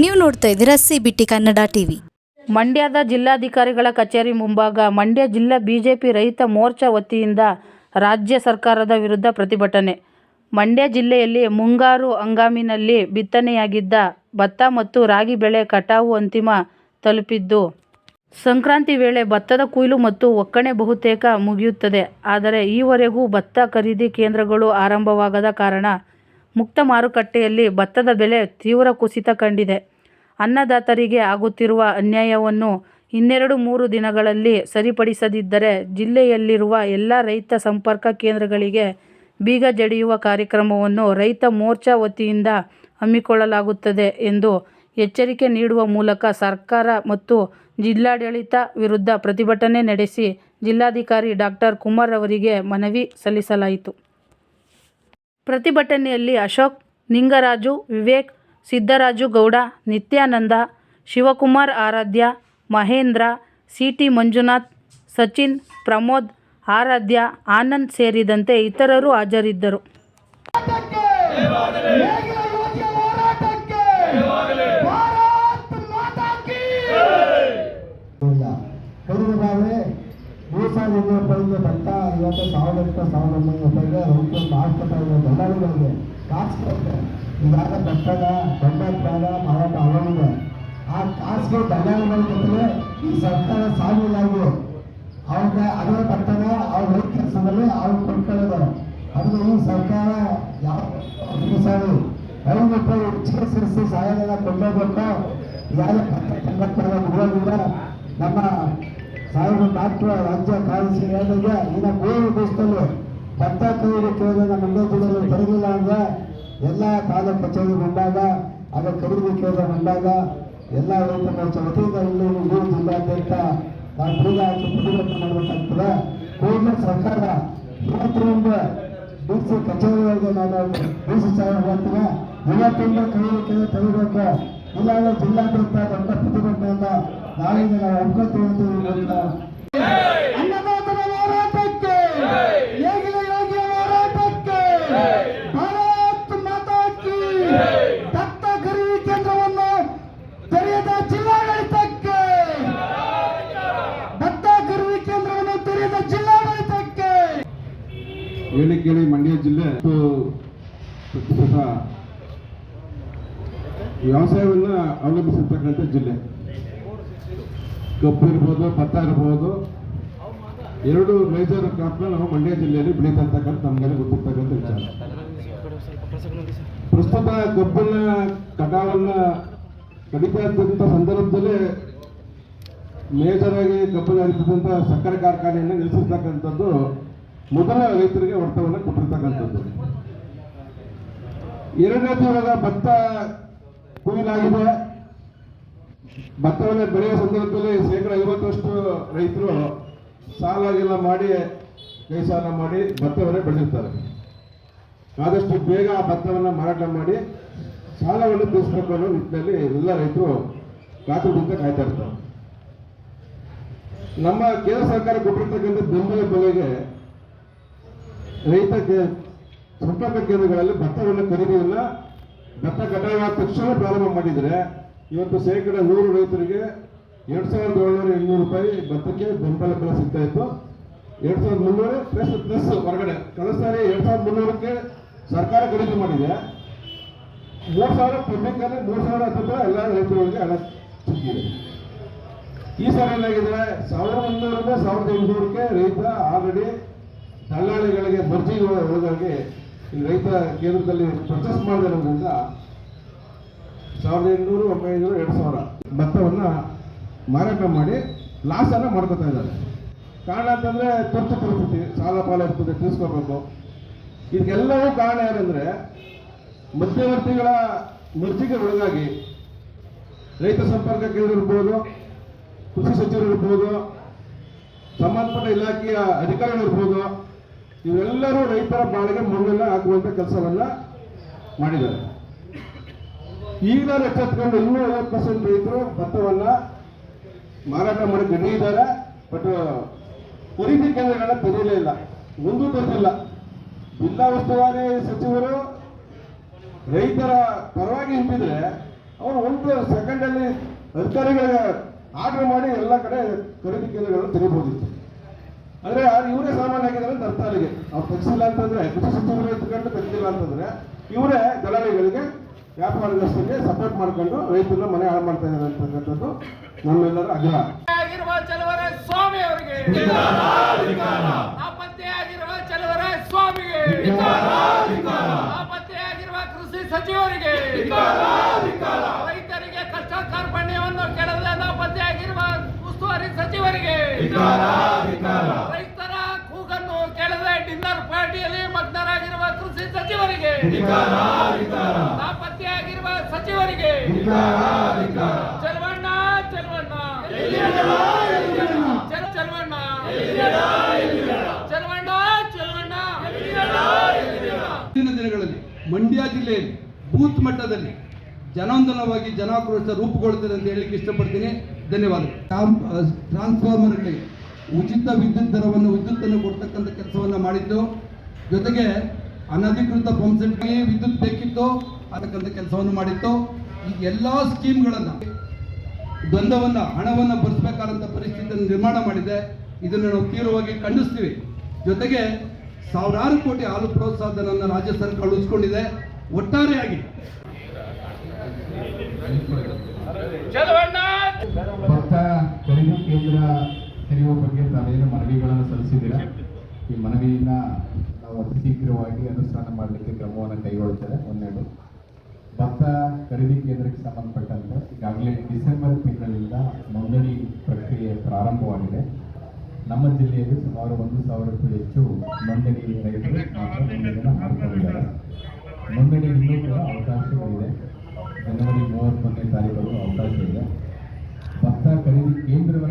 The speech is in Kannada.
ನೀವು ನೋಡ್ತಾ ಇದ್ದೀರಾ ಸಿ ಬಿ ಕನ್ನಡ ಟಿವಿ. ಮಂಡ್ಯದ ಜಿಲ್ಲಾಧಿಕಾರಿಗಳ ಕಚೇರಿ ಮುಂಭಾಗ ಮಂಡ್ಯ ಜಿಲ್ಲಾ ಬಿಜೆಪಿ ರೈತ ಮೋರ್ಚಾ ವತಿಯಿಂದ ರಾಜ್ಯ ಸರ್ಕಾರದ ವಿರುದ್ಧ ಪ್ರತಿಭಟನೆ. ಮಂಡ್ಯ ಜಿಲ್ಲೆಯಲ್ಲಿ ಮುಂಗಾರು ಹಂಗಾಮಿನಲ್ಲಿ ಬಿತ್ತನೆಯಾಗಿದ್ದ ಭತ್ತ ಮತ್ತು ರಾಗಿ ಬೆಳೆ ಕಟಾವು ಅಂತಿಮ ತಲುಪಿದ್ದು, ಸಂಕ್ರಾಂತಿ ವೇಳೆ ಭತ್ತದ ಕೊಯ್ಲು ಮತ್ತು ಒಕ್ಕಣೆ ಬಹುತೇಕ ಮುಗಿಯುತ್ತದೆ. ಆದರೆ ಈವರೆಗೂ ಭತ್ತ ಖರೀದಿ ಕೇಂದ್ರಗಳು ಆರಂಭವಾಗದ ಕಾರಣ ಮುಕ್ತ ಮಾರುಕಟ್ಟೆಯಲ್ಲಿ ಭತ್ತದ ಬೆಲೆ ತೀವ್ರ ಕುಸಿತ ಕಂಡಿದೆ. ಅನ್ನದಾತರಿಗೆ ಆಗುತ್ತಿರುವ ಅನ್ಯಾಯವನ್ನು ಇನ್ನೆರಡು ಮೂರು ದಿನಗಳಲ್ಲಿ ಸರಿಪಡಿಸದಿದ್ದರೆ ಜಿಲ್ಲೆಯಲ್ಲಿರುವ ಎಲ್ಲ ರೈತ ಸಂಪರ್ಕ ಕೇಂದ್ರಗಳಿಗೆ ಬೀಗ ಜಡಿಯುವ ಕಾರ್ಯಕ್ರಮವನ್ನು ರೈತ ಮೋರ್ಚಾ ವತಿಯಿಂದ ಹಮ್ಮಿಕೊಳ್ಳಲಾಗುತ್ತದೆ ಎಂದು ಎಚ್ಚರಿಕೆ ನೀಡುವ ಮೂಲಕ ಸರ್ಕಾರ ಮತ್ತು ಜಿಲ್ಲಾಡಳಿತ ವಿರುದ್ಧ ಪ್ರತಿಭಟನೆ ನಡೆಸಿ ಜಿಲ್ಲಾಧಿಕಾರಿ ಡಾಕ್ಟರ್ ಕುಮಾರ್ ಅವರಿಗೆ ಮನವಿ ಸಲ್ಲಿಸಲಾಯಿತು. ಪ್ರತಿಭಟನೆಯಲ್ಲಿ ಅಶೋಕ್, ನಿಂಗರಾಜು, ವಿವೇಕ್ ಸಿದ್ದರಾಜು ಗೌಡ, ನಿತ್ಯಾನಂದ, ಶಿವಕುಮಾರ್ ಆರಾಧ್ಯ, ಮಹೇಂದ್ರ ಸಿ ಟಿ ಮಂಜುನಾಥ್, ಸಚಿನ್, ಪ್ರಮೋದ್ ಆರಾಧ್ಯ, ಆನಂದ್ ಸೇರಿದಂತೆ ಇತರರು ಹಾಜರಿದ್ದರು ಹೋರಾಟಕ್ಕೆ ನೇಗಿಲ ಯುವತಿಯ ಹೋರಾಟಕ್ಕೆ ಭಾರತ್ ಮಾತಾ ಕೀ ಇಲ್ಲ ಕಡಿಮೆ ಬಾಳೆ ಮೂರು ಸಾವಿರದ ಇನ್ನೂರು ರೂಪಾಯಿಂದ ಭತ್ತ ಇವತ್ತು ಸಾವಿರದ ಎಂಟು ಸಾವಿರದ ಒಂಬೈನೂರು ರೂಪಾಯಿಗೆ ರೈತರು ಮಾರ್ಕೆಟ್ ದಲ್ಲಾಳಿಗಳಿಗೆ ಕಾಸು ಕೊಟ್ಟೆ. ಇವಾಗ ಭತ್ತದ ತೊಂಬತ್ತಾಗ ಮಾರಾಟ ಆಗೋದಿದೆ ಆ ಕಾಸಿಗೆ ದಲ್ಲಾಳಿಗಳ ಜೊತೆಗೆ ಈ ಸರ್ಕಾರ ಸಾವಿರಾಗಿ ಅವ್ರಿಗೆ ಅದೇ ಭತ್ತನ ಅವ್ರ ರೈತ ಕೆಲಸದಲ್ಲಿ ಅವ್ರು ಕೊಂಡ್ಕೊಳ್ಳೋದು. ಅದು ಈ ಸರ್ಕಾರ ಯಾವ ಸಾರಿ ಐದು ರೂಪಾಯಿ ಹೆಚ್ಚಿಗೆ ಸೇರಿಸಿ ಸಹಾಯಧನ ಕೊಂಡೋಗ್ಬೇಕು? ಯಾರೇ ಸಂಘಟನೆಗಳ ಮುಗಿಯೋದಿಲ್ಲ ನಮ್ಮ ಸಾವಿರ ಡಾಕ್ಟರ್ ರಾಜ್ಯ ಕಾರ್ಯದರ್ಶಿ ಹೇಳಿದಾಗ ಇನ್ನು ಮೂರು ದಿವಸದಲ್ಲಿ ಭತ್ತ ಖರೀದಿ ಕೇಳಿದ ಮಂಡ್ಯ ಜಿಲ್ಲೆಯಲ್ಲಿ ಬರಲಿಲ್ಲ ಅಂದ್ರೆ ಎಲ್ಲ ತಾಲೂಕು ಕಚೇರಿ ಬಂದಾಗ ಆಗ ಖರೀದಿ ಕೇಂದ್ರ ಬಂದಾಗ ಎಲ್ಲ ರೈತ ಮೋರ್ಚಾ ವತಿಯಿಂದ ಇಲ್ಲಿ ಇಡೀ ಜಿಲ್ಲಾದ್ಯಂತ ನಾವು ಬೀಗ ಹಾಕಿ ಪ್ರತಿಭಟನೆ ಮಾಡಬೇಕಾಗ್ತದೆ. ಕೂಡಲೇ ಸರ್ಕಾರ ಇವತ್ತರಿಂದ ಡಿ ಸಿ ಕಚೇರಿಗಳಿಗೆ ನಾನು ಡಿ ಸಿ ಸಾಹೇಬ್ ಹೇಳ್ತೀನಿ ಇವತ್ತಿಂದ ಖರೀದಿ ಕೇಂದ್ರ ತೆಗಿಬೇಕು. ಇಲ್ಲಾಂದ್ರೆ ಜಿಲ್ಲಾದ್ಯಂತ ದೊಡ್ಡ ಪ್ರತಿಭಟನೆಯಿಂದ ಅಂತ ಈ ಮೂಲಕ ಅನ್ನದಾತರ ಹೋರಾಟಕ್ಕೆ ನೇಗಿಲ ಯೋಗಿಯ ಹೋರಾಟಕ್ಕೆ ಭಾರತ್ ಮಾತಾ ಕೀ ಭತ್ತ ಖರೀದಿ ಕೇಂದ್ರವನ್ನು ತೆರೆಯದ ಜಿಲ್ಲಾಡಳಿತಕ್ಕೆ ಭತ್ತ ಖರೀದಿ ಕೇಂದ್ರವನ್ನು ತೆರೆಯದ ಜಿಲ್ಲಾಡಳಿತಕ್ಕೆ ಹೇಳಿ ಕೇಳಿ ಮಂಡ್ಯ ಜಿಲ್ಲೆ ಪ್ರತಿಶತ ವ್ಯವಸಾಯವನ್ನ ಅವಲಂಬಿಸಿರ್ತಕ್ಕಂಥ ಜಿಲ್ಲೆ. ಕಬ್ಬು ಇರ್ಬೋದು ಭತ್ತ ಇರ್ಬೋದು ಎರಡು ಮೇಜರ್ ಕ್ರಾಪ್ನ ನಾವು ಮಂಡ್ಯ ಜಿಲ್ಲೆಯಲ್ಲಿ ಬೆಳೀತಕ್ಕಂಥ ನಮಗೆಲ್ಲ ಗೊತ್ತಿರ್ತಕ್ಕಂಥ ವಿಚಾರ. ಪ್ರಸ್ತುತ ಕಬ್ಬನ್ನ ಕಟಾವನ್ನ ಕಡಿತಾ ಇದ್ದಂಥ ಸಂದರ್ಭದಲ್ಲಿ ಮೇಜರ್ ಆಗಿ ಕಬ್ಬನ್ನು ಹರಿಸಿದಂಥ ಸಕ್ಕರೆ ಕಾರ್ಖಾನೆಯನ್ನು ನಿಲ್ಲಿಸಿರ್ತಕ್ಕಂಥದ್ದು ಮೊದಲ ರೈತರಿಗೆ ಹೊಡೆತವನ್ನು ಕೊಟ್ಟಿರ್ತಕ್ಕಂಥದ್ದು. ಎರಡನೇ ಇವಾಗ ಭತ್ತ ಕುಯಿಲಾಗಿದೆ. ಭತ್ತವನ್ನು ಬೆಳೆಯುವ ಸಂದರ್ಭದಲ್ಲಿ ಶೇಕಡ ಐವತ್ತಷ್ಟು ರೈತರು ಸಾಲಾಗೆಲ್ಲ ಮಾಡಿ, ಕೈ ಸಾಲ ಮಾಡಿ ಭತ್ತವನ್ನು ಬೆಳೆದಿರ್ತಾರೆ ಆದಷ್ಟು ಬೇಗ ಆ ಭತ್ತವನ್ನು ಮಾರಾಟ ಮಾಡಿ ಸಾಲವನ್ನು ತೀರಿಸಬೇಕು ಅನ್ನೋ ನಿಟ್ಟಿನಲ್ಲಿ ಎಲ್ಲ ರೈತರು ಕಾತುರದಿಂದ ಕಾಯ್ತಾ ಇರ್ತಾರೆ. ನಮ್ಮ ಕೇಂದ್ರ ಸರ್ಕಾರ ಕೊಟ್ಟಿರ್ತಕ್ಕಂಥ ಬೆಂಬಲ ಬೆಲೆಗೆ ರೈತ ಸಂಪರ್ಕ ಕೇಂದ್ರಗಳಲ್ಲಿ ಭತ್ತವನ್ನು ಖರೀದಿಯನ್ನ ಭತ್ತ ಕಟಾವಾದ ತಕ್ಷಣ ಪ್ರಾರಂಭ ಮಾಡಿದರೆ ಇವತ್ತು ಶೇಕಡ ನೂರು ರೈತರಿಗೆ ಎರಡ್ ಸಾವಿರದ ಏಳ್ನೂರ ಇನ್ನೂರು ರೂಪಾಯಿ ಭತ್ತಕ್ಕೆ ಬೆಂಬಲ ಬೆಲೆ ಸಿಗ್ತಾ ಇತ್ತು. ಎರಡ್ ಸಾವಿರದ ಮುನ್ನೂರು ಪ್ಲಸ್ ಪ್ಲಸ್ ಹೊರಗಡೆ. ಕಳೆದ ಸಾರಿ ಎರಡ್ ಸಾವಿರದ ಮುನ್ನೂರಕ್ಕೆ ಸರ್ಕಾರ ಖರೀದಿ ಮಾಡಿದೆ. ಮೂರು ಸಾವಿರ ಪಬ್ಲಿಕ್ ಅಲ್ಲಿ, ಮೂರು ಸಾವಿರ ಹತ್ತಿರ ಎಲ್ಲ ರೈತರುಗಳಿಗೆ ಹಣ ಸಿಕ್ಕಿದೆ. ಈ ಸಾರಿ ಏನಾಗಿದೆ? ಸಾವಿರದ ಒಂದೂರಿಂದ ಸಾವಿರದ ಎಂಟುನೂರಕ್ಕೆ ರೈತ ಆಲ್ರೆಡಿ ದಲ್ಲಾಳಿಗಳಿಗೆ ಮರ್ಜಿಗೆ ಒಳಗಾಗಿ ಈ ರೈತ ಕೇಂದ್ರದಲ್ಲಿ ಪರ್ಚೇಸ್ ಮಾಡಿರೋದ್ರಿಂದ ಸಾವಿರದ ಎಂಟುನೂರು ಒಂಬೈನೂರು ಎರಡು ಸಾವಿರ. ಭತ್ತವನ್ನು ಮಾರಾಟ ಮಾಡಿ ಲಾಸನ್ನು ಮಾಡ್ಕೋತಾ ಇದ್ದಾರೆ. ಕಾರಣ ಅಂತಂದರೆ ತುರ್ತು ಪರಿಸ್ಥಿತಿ, ಸಾಲ ಪಾಲ ಇರ್ತದೆ ತಿಳಿಸ್ಕೋಬೇಕು ಇದಕ್ಕೆಲ್ಲವೂ ಕಾರಣ ಏನಂದರೆ ಮಧ್ಯವರ್ತಿಗಳ ಮರ್ಜಿಗೆ ಒಳಗಾಗಿ ರೈತ ಸಂಪರ್ಕ ಕೇಂದ್ರ ಇರ್ಬೋದು, ಕೃಷಿ ಸಚಿವರು ಇರ್ಬೋದು, ಸಂಬಂಧಪಟ್ಟ ಇಲಾಖೆಯ ಅಧಿಕಾರಿಗಳು ಇರ್ಬೋದು ಇವರೆಲ್ಲರೂ ರೈತರ ಬಾಳಿಗೆ ಮುಂದೆಲ್ಲ ಹಾಕುವಂಥ ಕೆಲಸವನ್ನ ಮಾಡಿದ್ದಾರೆ. ಈಗಲೂ ಎಚ್ಚೆತ್ಕೊಂಡು ಇನ್ನೂ ಐವತ್ತು ಪರ್ಸೆಂಟ್ ರೈತರು ಭತ್ತವನ್ನ ಮಾರಾಟ ಮಾಡಿ ರೆಡಿ ಇದ್ದಾರೆ. ಬಟ್ ಖರೀದಿ ಕೇಂದ್ರಗಳನ್ನ ತೆರೆಯಲೇ ಇಲ್ಲ. ಮುಂದೂ ತೆರೆದಿಲ್ಲ ಜಿಲ್ಲಾ ಉಸ್ತುವಾರಿ ಸಚಿವರು ರೈತರ ಪರವಾಗಿ ನಿಂತಿದ್ರೆ ಅವರು ಒಂದು ಸೆಕೆಂಡಲ್ಲಿ ಅಧಿಕಾರಿಗಳಿಗೆ ಆರ್ಡರ್ ಮಾಡಿ ಎಲ್ಲ ಕಡೆ ಖರೀದಿ ಕೇಂದ್ರಗಳನ್ನು ತೆಗಿಬೋದಿತ್ತು ಅಂದ್ರೆ ಇವರೇ ಸಾಮಾನ್ಯ ಆಗಿದ್ದಾರೆ ಅಂತ ಅವ್ರು ತೆಗಿಸಿಲ್ಲ ಅಂತಂದ್ರೆ ಕೃಷಿ ಸಚಿವರು ಇದ್ದುಕೊಂಡು ತೆಗ್ದಿಲ್ಲ ಅಂತಂದ್ರೆ ಇವರೇ ದಲಾಳಿಗಳಿಗೆ ವ್ಯಾಪಾರಸ್ಥರಿಗೆ ಸಪೋರ್ಟ್ ಮಾಡ್ಕೊಂಡು ರೈತರು ಮನೆ ಹಾಳು ಮಾಡ್ತಾ ಇದ್ದಾರೆ ಅಂತಕ್ಕಂಥದ್ದು ನಮ್ಮೆಲ್ಲರ ಆಗ್ರಹ. ಆಗಿರುವ ಚಲವರ ಸ್ವಾಮಿ ಅವರಿಗೆ. ನಾಪತ್ತೆಯಾಗಿರುವ ಚಲವರ ಸ್ವಾಮಿಗೆ. ನಾಪತ್ತೆಯಾಗಿರುವ ಕೃಷಿ ಸಚಿವರಿಗೆ. ರೈತರಿಗೆ ಕಷ್ಟ ಕಾರ್ಪಣ್ಯವನ್ನು ಕೆಳದ ನಾಪತ್ತೆಯಾಗಿರುವ ಉಸ್ತುವಾರಿ ಸಚಿವರಿಗೆ. ರೈತರ ಕೂಗನ್ನು ಕೆಳದ ಡಿನ್ನರ್ ಪಾರ್ಟಿಯಲ್ಲಿ ಮಗ್ನರಾಗಿರುವ ಕೃಷಿ ಸಚಿವರಿಗೆ. ಸಚಿವರಿಗೆ. ಚಲವಣ್ಣ ಚಲವಣ್ಣ. ಚಲ- ಚಲವಣ್ಣ. ಚಲವಣ್ಣ ಚಲವಣ್ಣ. ಮುಂದಿನ ದಿನಗಳಲ್ಲಿ ಮಂಡ್ಯ ಜಿಲ್ಲೆಯಲ್ಲಿ ಬೂತ್ ಮಟ್ಟದಲ್ಲಿ ಜನಾಂದೋಲನವಾಗಿ ಜನಾಕ್ರೋಶ ರೂಪುಗೊಳ್ಳುತ್ತದೆ ಅಂತ ಹೇಳಲಿಕ್ಕೆ ಇಷ್ಟಪಡ್ತೀನಿ. ಧನ್ಯವಾದ ಟ್ರಾನ್ಸ್ಫಾರ್ಮರ್ಗಳಿಗೆ ಉಚಿತ ವಿದ್ಯುತ್ ದರವನ್ನು ವಿದ್ಯುತ್ತನ್ನು ಕೊಡ್ತಕ್ಕಂಥ ಕೆಲಸವನ್ನು ಮಾಡಿದ್ದು. ಜೊತೆಗೆ ಅನಧಿಕೃತ ಪಂಪ್ಸೆಟ್ಗೆ ವಿದ್ಯುತ್ ಬೇಕಿತ್ತು ಅದಕ್ಕಂತ ಕೆಲಸವನ್ನು ಮಾಡಿತ್ತು. ಈ ಎಲ್ಲ ಸ್ಕೀಮ್ಗಳನ್ನು ದ್ವಂದ್ವವನ್ನು, ಹಣವನ್ನು ಭರಿಸಬೇಕಾದಂಥ ಪರಿಸ್ಥಿತಿಯನ್ನು ನಿರ್ಮಾಣ ಮಾಡಿದೆ. ಇದನ್ನು ನಾವು ತೀವ್ರವಾಗಿ ಖಂಡಿಸ್ತೀವಿ. ಜೊತೆಗೆ ಸಾವಿರಾರು ಕೋಟಿ ಹಾಲು ಪ್ರೋತ್ಸಾಹಧನವನ್ನು ರಾಜ್ಯ ಸರ್ಕಾರ ಉಳಿಸ್ಕೊಂಡಿದೆ. ಒಟ್ಟಾರೆಯಾಗಿ ಭತ್ತ ಕೇಂದ್ರ ತೆರೆಯುವ ಬಗ್ಗೆ ತಾವೇನು ಮನವಿಗಳನ್ನು ಸಲ್ಲಿಸಿದ್ದೀರಾ? ಈ ಮನವಿಯನ್ನು ನಾವು ಅತಿ ಶೀಘ್ರವಾಗಿ ಅನುಷ್ಠಾನ ಮಾಡಲಿಕ್ಕೆ ಕ್ರಮವನ್ನು ಕೈಗೊಳ್ತೇವೆ. ಒಂದೆರಡು, ಭತ್ತ ಖರೀದಿ ಕೇಂದ್ರಕ್ಕೆ ಸಂಬಂಧಪಟ್ಟಂತೆ ಈಗಾಗಲೇ ಡಿಸೆಂಬರ್ ತಿಂಗಳಿಂದ ನೋಂದಣಿ ಪ್ರಕ್ರಿಯೆ ಪ್ರಾರಂಭವಾಗಿದೆ. ನಮ್ಮ ಜಿಲ್ಲೆಯಲ್ಲಿ ಸುಮಾರು ಒಂದು ಸಾವಿರಕ್ಕೂ ಹೆಚ್ಚು ನೋಂದಣಿ ರೈತರು ನೋಂದಣಿಯನ್ನು ಮಾಡಿಕೊಂಡಿದ್ದಾರೆ. ನೋಂದಣಿ ಇನ್ನೂ ಕೂಡ ಅವಕಾಶಗಳಿದೆ. ಜನವರಿ ಮೂವತ್ತೊಂದನೇ ತಾರೀಕು ಅವಕಾಶ ಇದೆ ಭತ್ತ ಖರೀದಿ ಕೇಂದ್ರಗಳ